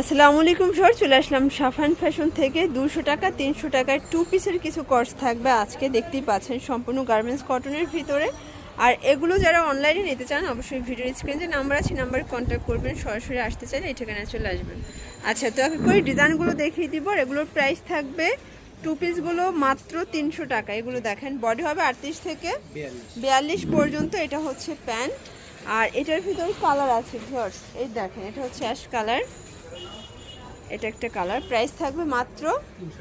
আসসালামু আলাইকুম সর চলে আসলাম সাফান ফ্যাশন থেকে। দুশো টাকা তিনশো টাকায় টু পিসের কিছু কর্স থাকবে আজকে দেখতেই পাচ্ছেন সম্পূর্ণ গার্মেন্টস কটনের ভিতরে। আর এগুলো যারা অনলাইনে নিতে চান অবশ্যই ভিডিও স্ক্রিনে যে নাম্বার আছে নাম্বারে কন্ট্যাক্ট করবেন সরাসরি আসতে চাইলে এই ঠিকানায় চলে আসবেন। আচ্ছা তো এক করে ডিজাইনগুলো দেখিয়ে দিব আর এগুলোর প্রাইস থাকবে টু পিসগুলো মাত্র তিনশো টাকা। এগুলো দেখেন বডি হবে আটত্রিশ থেকে বিয়াল্লিশ। পর্যন্ত এটা হচ্ছে প্যান্ট। আর এটার ভিতর কালার আছে ভিউয়ার্স এই দেখেন এটা হচ্ছে অ্যাশ কালার এটা একটা কালার। প্রাইস থাকবে মাত্র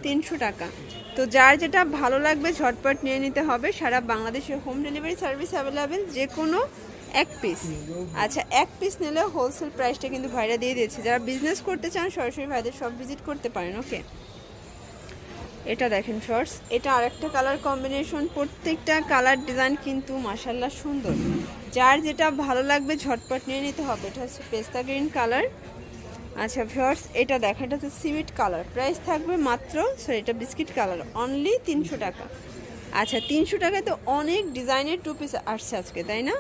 তিনশো টাকা। তো যার যেটা ভালো লাগবে ঝটপট নিয়ে নিতে হবে। সারা বাংলাদেশে হোম ডেলিভারি সার্ভিস অ্যাভেলেবেল যে কোনো এক পিস আচ্ছা এক পিস নিলে হোলসেল প্রাইসটা কিন্তু ভাইরা দিয়ে দিয়েছে। যারা বিজনেস করতে চান, সরাসরি ভাইদের সব ভিজিট করতে পারেন ওকে এটা দেখেন শর্টস এটা আরেকটা কালার কম্বিনেশন প্রত্যেকটা কালার ডিজাইন কিন্তু মাসাল্লাহ সুন্দর। যার যেটা ভালো লাগবে ঝটপট নিয়ে নিতে হবে। এটা হচ্ছে পেস্তা গ্রিন কালার আচ্ছা ভিউয়ার্স এটা দেখেন এটা হচ্ছে সিমেন্ট কালার। প্রাইস থাকবে মাত্র সরি এটা বিস্কিট কালার অনলি তিনশো টাকা। আচ্ছা তিনশো টাকায় তো অনেক ডিজাইনের টু পিস আসছে আজকে তাই না?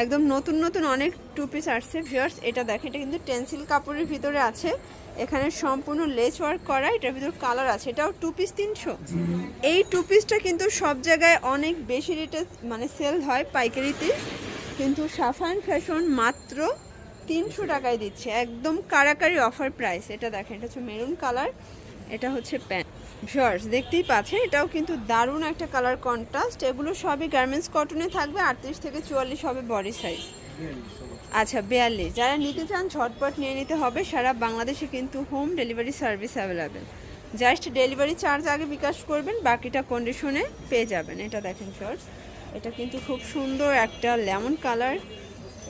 একদম নতুন নতুন অনেক টু পিস আসছে। ভিউয়ার্স এটা দেখেন এটা কিন্তু টেন্সিল কাপড়ের ভিতরে আছে। এখানে সম্পূর্ণ লেস ওয়ার্ক করা এটার ভিতর কালার আছে। এটাও টু পিস তিনশো? এই টু পিসটা কিন্তু সব জায়গায় অনেক বেশি রেটে মানে সেল হয় পাইকারিতে। কিন্তু সাফান ফ্যাশন মাত্র তিনশো টাকায় দিচ্ছে। একদম কারাকারি অফার প্রাইস এটা দেখেন, এটা হচ্ছে মেরুন কালার এটা হচ্ছে প্যান্ট ভিউয়ার্স দেখতেই পাচ্ছেন, এটাও কিন্তু দারুণ একটা কালার কন্ট্রাস্ট এগুলো সবই গার্মেন্টস কটনে থাকবে, আটত্রিশ থেকে চুয়াল্লিশ হবে বডি সাইজ আচ্ছা বিয়াল্লিশ। যারা নিতে চান, ঝটপট নিয়ে নিতে হবে। সারা বাংলাদেশে কিন্তু home delivery service available just delivery charge আগে বিকাশ করবেন, বাকিটা কন্ডিশনে পেয়ে যাবেন। এটা দেখেন শর্ট এটা কিন্তু খুব সুন্দর একটা লেমন কালার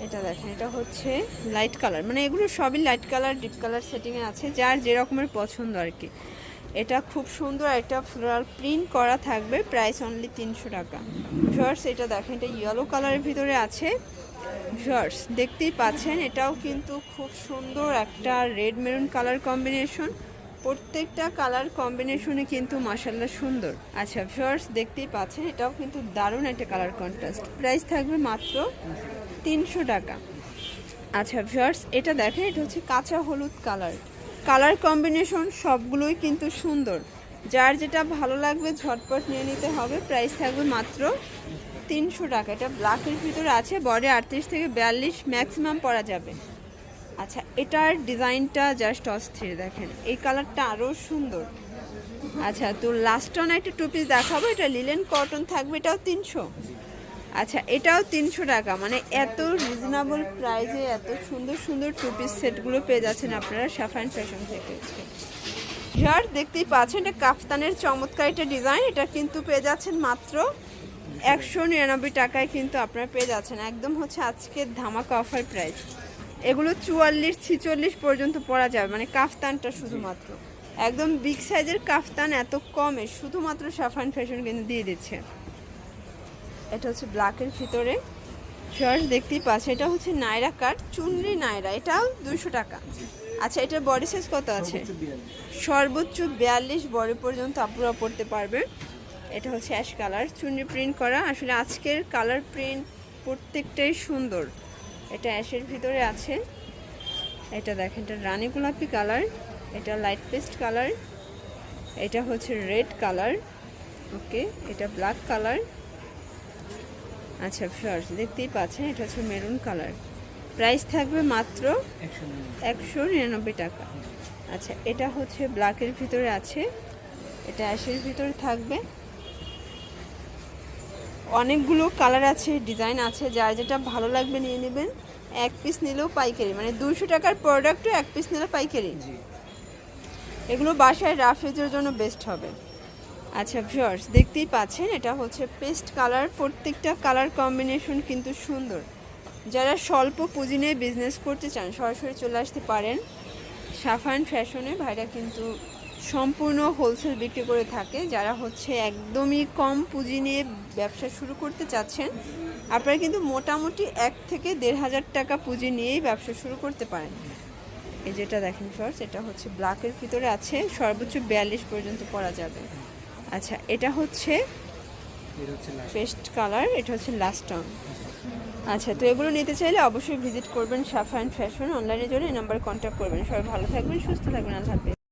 এটা দেখেন, এটা হচ্ছে লাইট কালার মানে এগুলো সবই লাইট কালার ডিপ কালার সেটিংয়ে আছে, যার যে রকমের পছন্দ আর কি। এটা খুব সুন্দর একটা ফ্লোরাল প্রিন্ট করা থাকবে প্রাইস অনলি তিনশো টাকা। ভিউয়ার্স এটা দেখেন, এটা ইয়েলো কালারের ভিতরে আছে। ভিউয়ার্স দেখতেই পাচ্ছেন, এটাও কিন্তু খুব সুন্দর একটা রেড মেরুন কালার কম্বিনেশন প্রত্যেকটা কালার কম্বিনেশনে কিন্তু মাসাল্লাহ সুন্দর। আচ্ছা ভিউয়ার্স দেখতেই পাচ্ছেন, এটাও কিন্তু দারুণ একটা কালার কন্ট্রাস্ট প্রাইস থাকবে মাত্র তিনশো টাকা। আচ্ছা ভিউয়ার্স এটা দেখেন, এটা হচ্ছে কাঁচা হলুদ কালার কালার কম্বিনেশন সবগুলোই কিন্তু সুন্দর। যার যেটা ভালো লাগবে ঝটপট নিয়ে নিতে হবে। প্রাইস থাকবে মাত্র তিনশো টাকা। এটা ব্ল্যাকের ভিতরে আছে, বডি আটত্রিশ থেকে বিয়াল্লিশ ম্যাক্সিমাম পরা যাবে। আচ্ছা এটার ডিজাইনটা জাস্ট অস্থির দেখেন। এই কালারটা আরও সুন্দর। আচ্ছা তো লাস্ট অন একটা টু পিস দেখাবো, এটা লিলেন কটন থাকবে, এটাও তিনশো। আচ্ছা এটাও তিনশো টাকা মানে এত রিজনেবল প্রাইসে এত সুন্দর সুন্দর টু পিস সেটগুলো পেয়ে যাচ্ছেন আপনারা সাফাইন ফ্যাশন থেকে। যার দেখতেই পাচ্ছেন, এটা কাফতানের চমৎকার একটা ডিজাইন এটা কিন্তু পেয়ে যাচ্ছেন মাত্র একশো নিরানব্বই টাকায় কিন্তু আপনারা পেয়ে যাচ্ছেন। একদম হচ্ছে আজকের ধামাকা অফার প্রাইস এগুলো চুয়াল্লিশ, ছিচল্লিশ পর্যন্ত পরা যাবে মানে কাফতানটা শুধুমাত্র। একদম বিগ সাইজের কাফতান এত কমে, শুধুমাত্র সাফান ফ্যাশন কিন্তু দিয়ে দিচ্ছে। এটা হচ্ছে ব্ল্যাকের ভিতরে। শর্টস দেখতেই পাচ্ছে এটা হচ্ছে নায়রা কাট চুনরি নায়রা এটাও দুইশো টাকা। আচ্ছা এটার বডি সাইজ কত আছে? সর্বোচ্চ বিয়াল্লিশ বডি পর্যন্ত আপুরা পড়তে পারবে। এটা হচ্ছে অ্যাশ কালার চুনরি প্রিন্ট করা। আসলে আজকের কালার প্রিন্ট প্রত্যেকটাই সুন্দর। এটা অ্যাশের ভিতরে আছে। এটা দেখেন, এটা রানী গোলাপি কালার, এটা লাইট পেস্ট কালার, এটা হচ্ছে রেড কালার, ওকে, এটা ব্ল্যাক কালার। আচ্ছা ফার্স্ট দেখতেই পাচ্ছেন, এটা হচ্ছে মেরুন কালার। প্রাইস থাকবে মাত্র একশো নিরানব্বই টাকা। আচ্ছা এটা হচ্ছে ব্ল্যাকের ভিতরে আছে, এটা অ্যাশের ভিতরে থাকবে। অনেকগুলো কালার আছে ডিজাইন আছে যার যেটা ভালো লাগবে নিয়ে নেবেন। এক পিস নিলেও পাইকারি মানে দুশো টাকার প্রোডাক্টও এক পিস নিলে পাইকারি। এগুলো বাসায় রাফেজের জন্য বেস্ট হবে। আচ্ছা ভিউয়ার্স দেখতেই পাচ্ছেন এটা হচ্ছে পেস্ট কালার প্রত্যেকটা কালার কম্বিনেশন কিন্তু সুন্দর। যারা স্বল্প পুঁজি নিয়ে বিজনেস করতে চান সরাসরি চলে আসতে পারেন। সাফান ফ্যাশনে ভাইরা কিন্তু সম্পূর্ণ হোলসেল বিক্রি করে থাকে, যারা হচ্ছে একদমই কম পুঁজি নিয়ে ব্যবসা শুরু করতে চাচ্ছেন, আপনারা কিন্তু মোটামুটি এক থেকে দেড় হাজার টাকা পুঁজি নিয়েই ব্যবসা শুরু করতে পারেন। এই যেটা দেখেন ফার্স্ট এটা হচ্ছে ব্ল্যাকের ভিতরে আছে, সর্বোচ্চ বিয়াল্লিশ পর্যন্ত পরা যাবে। আচ্ছা এটা হচ্ছে পেস্ট কালার, এটা হচ্ছে লাস্ট অন আচ্ছা তো এগুলো নিতে চাইলে অবশ্যই ভিজিট করবেন সাফা অ্যান্ড ফ্যাশন অনলাইনের জন্য, এই নাম্বারে কন্ট্যাক্ট করবেন। সবাই ভালো থাকবেন, সুস্থ থাকবেন, আল্লাহ